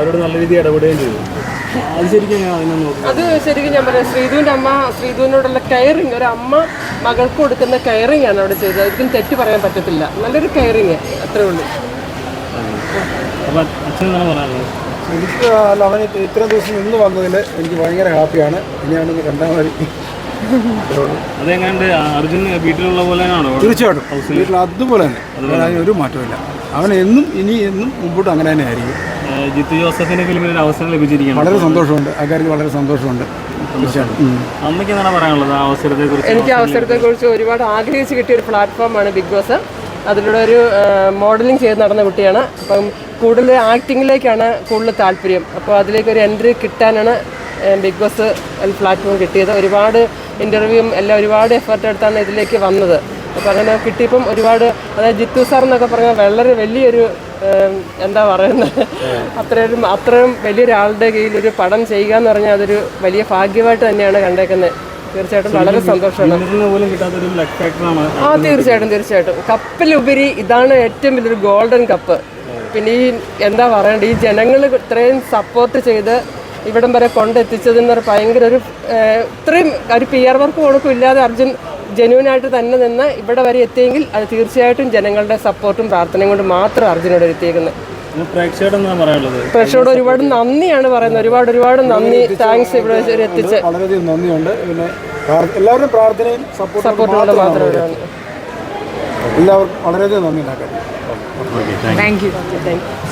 അവരോട് നല്ല രീതിയിൽ ഇടപെടുകയും ചെയ്തു. അത് ശരിക്കും ഞാൻ അതിനെ നോക്കുന്നത് അത് ശരിക്കും ഞാൻ പറയാം. ശ്രീധുവിന്റെ അമ്മ ശ്രീധുവിനോടുള്ള കെയറിങ് ഒരു അമ്മ മകൾക്ക് കൊടുക്കുന്ന കെയറിങ് ആണ് അവിടെ ചെയ്തത്. അതിന് തെറ്റ് പറയാൻ പറ്റത്തില്ല. നല്ലൊരു കെയറിങ് അത്രേ ഉള്ളൂ. അപ്പം അച്ഛൻ എന്താണ് പറയാനുള്ളത്? എനിക്ക് അല്ല അവൻ ഇത്ര- ഇത്രയും ദിവസം നിന്ന് വന്നതിൽ എനിക്ക് ഭയങ്കര ഹാപ്പിയാണ്. ഇനിയാണ് കണ്ടാൽ മതി. അതെങ്ങാണ്ട് അർജുൻ വീട്ടിലുള്ള പോലെ തന്നെയാണോ? തീർച്ചയായിട്ടും. വീട്ടിൽ അതുപോലെ തന്നെ. ഒരു മാറ്റമില്ല അവൻ എന്നും ഇനി എന്നും മുമ്പോട്ട് അങ്ങനെ തന്നെ ആയിരിക്കും. ജിത്തു ജോസഫിന്റെ ഫിലിമിൽ ഒരു അവസരം ലഭിച്ചിരിക്കുകയാണ്. വളരെ സന്തോഷമുണ്ട്. ആ കാര്യത്തിൽ വളരെ സന്തോഷമുണ്ട്. അമ്മയ്ക്ക് എന്താണ് പറയാനുള്ളത്? ആ അവസരത്തെ കുറിച്ച് എനിക്ക് അവസരത്തെക്കുറിച്ച് ഒരുപാട് ആഗ്രഹിച്ച് കിട്ടിയ ഒരു പ്ലാറ്റ്ഫോമാണ് ബിഗ് ബോസ്. അതിലൂടെ ഒരു മോഡലിംഗ് ചെയ്ത് നടന്ന കുട്ടിയാണ്. അപ്പം കൂടുതൽ ആക്ടിങ്ങിലേക്കാണ് കൂടുതൽ താല്പര്യം. അപ്പോൾ അതിലേക്ക് ഒരു എൻട്രി കിട്ടാനാണ് ബിഗ് ബോസ് പ്ലാറ്റ്ഫോം കിട്ടിയത്. ഒരുപാട് ഇന്റർവ്യൂവും എല്ലാം ഒരുപാട് എഫർട്ട് എടുത്താണ് ഇതിലേക്ക് വന്നത്. അപ്പോൾ അങ്ങനെ കിട്ടിയപ്പം ഒരുപാട് അതായത് ജിത്തു സാർ എന്നൊക്കെ പറഞ്ഞാൽ വളരെ വലിയൊരു എന്താ പറയുന്നത് അത്രയും അത്രയും വലിയൊരാളുടെ കയ്യിൽ ഒരു പടം ചെയ്യുക എന്ന് പറഞ്ഞാൽ അതൊരു വലിയ ഭാഗ്യമായിട്ട് തന്നെയാണ് കണ്ടേക്കുന്നത്. തീർച്ചയായിട്ടും വളരെ സന്തോഷമാണ്. ആ തീർച്ചയായിട്ടും തീർച്ചയായിട്ടും. കപ്പിലുപരി ഇതാണ് ഏറ്റവും വലിയൊരു ഗോൾഡൻ കപ്പ് പിന്നെ ഈ എന്താ പറയണ്ട ഈ ജനങ്ങൾ ഇത്രയും സപ്പോർട്ട് ചെയ്ത് ഇവിടം വരെ കൊണ്ടെത്തിച്ചതെന്ന് ഭയങ്കര ഒരു ഇത്രയും ഒരു പി ആർ വർക്ക് കൊടുക്കും ഇല്ലാതെ അർജുൻ ജെന്യൂനായിട്ട് തന്നെ നിന്ന് ഇവിടെ വരെ എത്തിയെങ്കിൽ അത് തീർച്ചയായിട്ടും ജനങ്ങളുടെ സപ്പോർട്ടും പ്രാർത്ഥനയും കൊണ്ട് മാത്രം അർജുനോട് എത്തിയേക്കുന്നത്. പ്രേക്ഷകരോട് ഒരുപാട് നന്ദിയാണ് പറയുന്നത്. ഒരുപാട് ഒരുപാട് നന്ദി. താങ്ക്സ് ഇവിടെ വരെ എത്തിച്ച്. വളരെയധികം നന്ദിയുണ്ട്. പിന്നെ എല്ലാവരുടെയും പ്രാർത്ഥനയും സപ്പോർട്ടും മാത്രമാണ് എല്ലാവർക്കും വളരെയധികം നന്ദി താങ്ക് യു താങ്ക് യു